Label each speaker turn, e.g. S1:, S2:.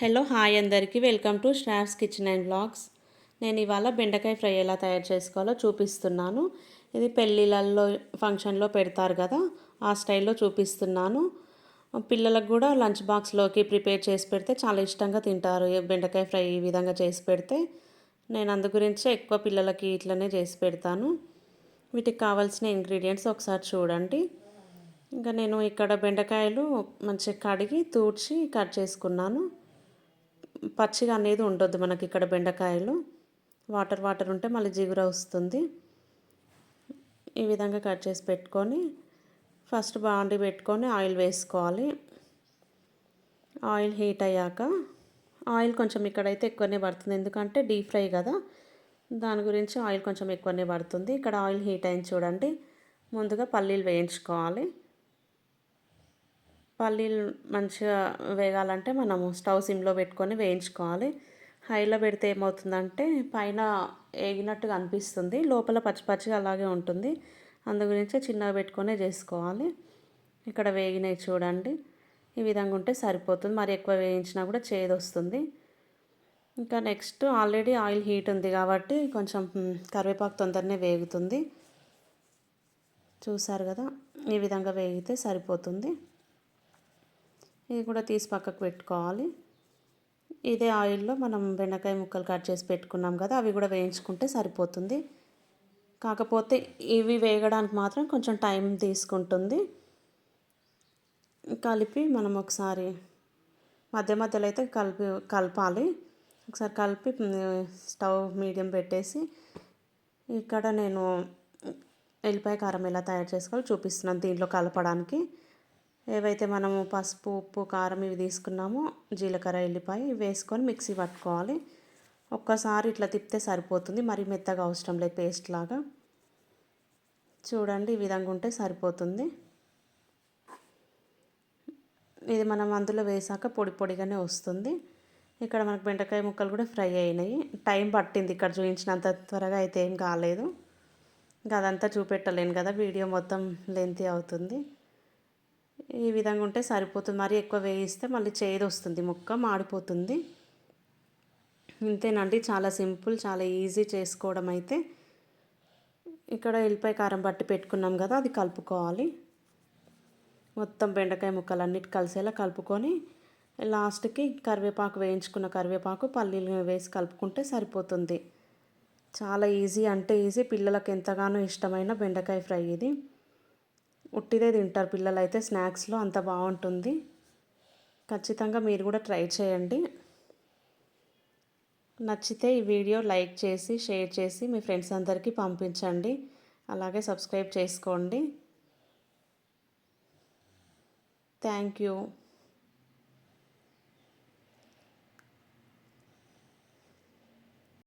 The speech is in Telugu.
S1: హలో హాయ్ అందరికీ welcome to Stars Kitchen and Blogs నేను ఇవాళ బెండకాయ ఫ్రై ఎలా తయారు చేసుకోవాలో చూపిస్తున్నాను. ఇది పెళ్ళిళ్ళల్లో ఫంక్షన్లో పెడతారు కదా ఆ స్టైల్లో చూపిస్తున్నాను. పిల్లలకు కూడా లంచ్ బాక్స్లోకి ప్రిపేర్ చేసి పెడితే చాలా ఇష్టంగా తింటారు బెండకాయ ఫ్రై ఈ విధంగా చేసి పెడితే. నేను అందు గురించి ఎక్కువ పిల్లలకి ఇట్లనే చేసి పెడతాను. వీటికి కావాల్సిన ఇంగ్రీడియంట్స్ ఒకసారి చూడండి. ఇంకా నేను ఇక్కడ బెండకాయలు మంచిగా కడిగి తూడ్చి కట్ చేసుకున్నాను. పచ్చిగా అనేది ఉండొద్దు మనకి ఇక్కడ బెండకాయలు. వాటర్ వాటర్ ఉంటే మళ్ళీ జిగురు వస్తుంది. ఈ విధంగా కట్ చేసి పెట్టుకొని ఫస్ట్ బాండి పెట్టుకొని ఆయిల్ వేసుకోవాలి. ఆయిల్ హీట్ అయ్యాక ఆయిల్ కొంచెం ఇక్కడైతే ఎక్కువనే పడుతుంది. ఎందుకంటే డీప్ ఫ్రై కదా. దాని గురించి ఆయిల్ కొంచెం ఎక్కువనే పడుతుంది. ఇక్కడ ఆయిల్ హీట్ అయింది చూడండి. ముందుగా పల్లీలు వేయించుకోవాలి. పల్లీలు మంచిగా వేగాలంటే మనము స్టవ్ సిమ్లో పెట్టుకొని వేయించుకోవాలి. హైలో పెడితే ఏమవుతుందంటే పైన వేగినట్టుగా అనిపిస్తుంది. లోపల పచ్చి పచ్చిగా అలాగే ఉంటుంది. అందు గురించి చిన్నగా పెట్టుకొనే చేసుకోవాలి. ఇక్కడ వేగినవి చూడండి. ఈ విధంగా ఉంటే సరిపోతుంది. మరి ఎక్కువ వేయించినా కూడా చేదు వస్తుంది ఇంకా నెక్స్ట్ ఆల్రెడీ ఆయిల్ హీట్ ఉంది కాబట్టి కొంచెం కరివేపాకు తొందరనే వేగుతుంది. చూసారు కదా? ఈ విధంగా వేగితే సరిపోతుంది. ఇది కూడా తీసి పక్కకు పెట్టుకోవాలి ఇదే ఆయిల్లో మనం బెండకాయ ముక్కలు కట్ చేసి పెట్టుకున్నాం కదా అవి కూడా వేయించుకుంటే సరిపోతుంది కాకపోతే ఇవి వేగడానికి మాత్రం కొంచెం టైం తీసుకుంటుంది కలిపి మనం ఒకసారి మధ్య మధ్యలో అయితే కలిపి కలపాలి ఒకసారి కలిపి స్టవ్ మీడియం పెట్టేసి ఇక్కడ నేను ఎల్లిపాయ కారం ఎలా తయారు చేసుకోవాలో చూపిస్తున్నాను దీంట్లో కలపడానికి ఏవైతే మనము పసుపు ఉప్పు కారం ఇవి తీసుకున్నామో జీలకర్ర ఎల్లిపాయ ఇవి వేసుకొని మిక్సీ పట్టుకోవాలి. ఒక్కసారి ఇట్లా తిప్పితే సరిపోతుంది. మరి మెత్తగా అవసరం లేదు పేస్ట్ లాగా. చూడండి ఈ విధంగా ఉంటే సరిపోతుంది. ఇది మనం అందులో వేసాక పొడి పొడిగానే వస్తుంది. ఇక్కడ మనకు బెండకాయ ముక్కలు కూడా ఫ్రై అయినాయి. టైం పట్టింది ఇక్కడ చూపించినంత త్వరగా అయితే ఏం కాలేదు. ఇంకా అదంతా చూపెట్టలేను కదా వీడియో మొత్తం లెంతీ అవుతుంది. ఈ విధంగా ఉంటే సరిపోతుంది. మరి ఎక్కువ వేయిస్తే మళ్ళీ చేదు వస్తుంది ముక్క మాడిపోతుంది. ఇంతేనండి. చాలా సింపుల్ చాలా ఈజీ చేసుకోవడం అయితే. ఇక్కడ ఎల్లిపాయ కారం బట్టి పెట్టుకున్నాం కదా అది కలుపుకోవాలి. మొత్తం బెండకాయ ముక్కలు అన్నిటి కలిసేలా కలుపుకొని లాస్ట్కి కరివేపాకు వేయించుకున్న కరివేపాకు పల్లీలు వేసి కలుపుకుంటే సరిపోతుంది. చాలా ఈజీ అంటే ఈజీ. పిల్లలకు ఎంతగానో ఇష్టమైన బెండకాయ ఫ్రై ఇది. ఉట్టిదే తింటారు పిల్లలు అయితే స్నాక్స్లో అంత బాగుంటుంది. ఖచ్చితంగా మీరు కూడా ట్రై చేయండి. నచ్చితే ఈ వీడియో లైక్ చేసి షేర్ చేసి మీ ఫ్రెండ్స్ అందరికీ పంపించండి. అలాగే సబ్స్క్రైబ్ చేసుకోండి. Thank you.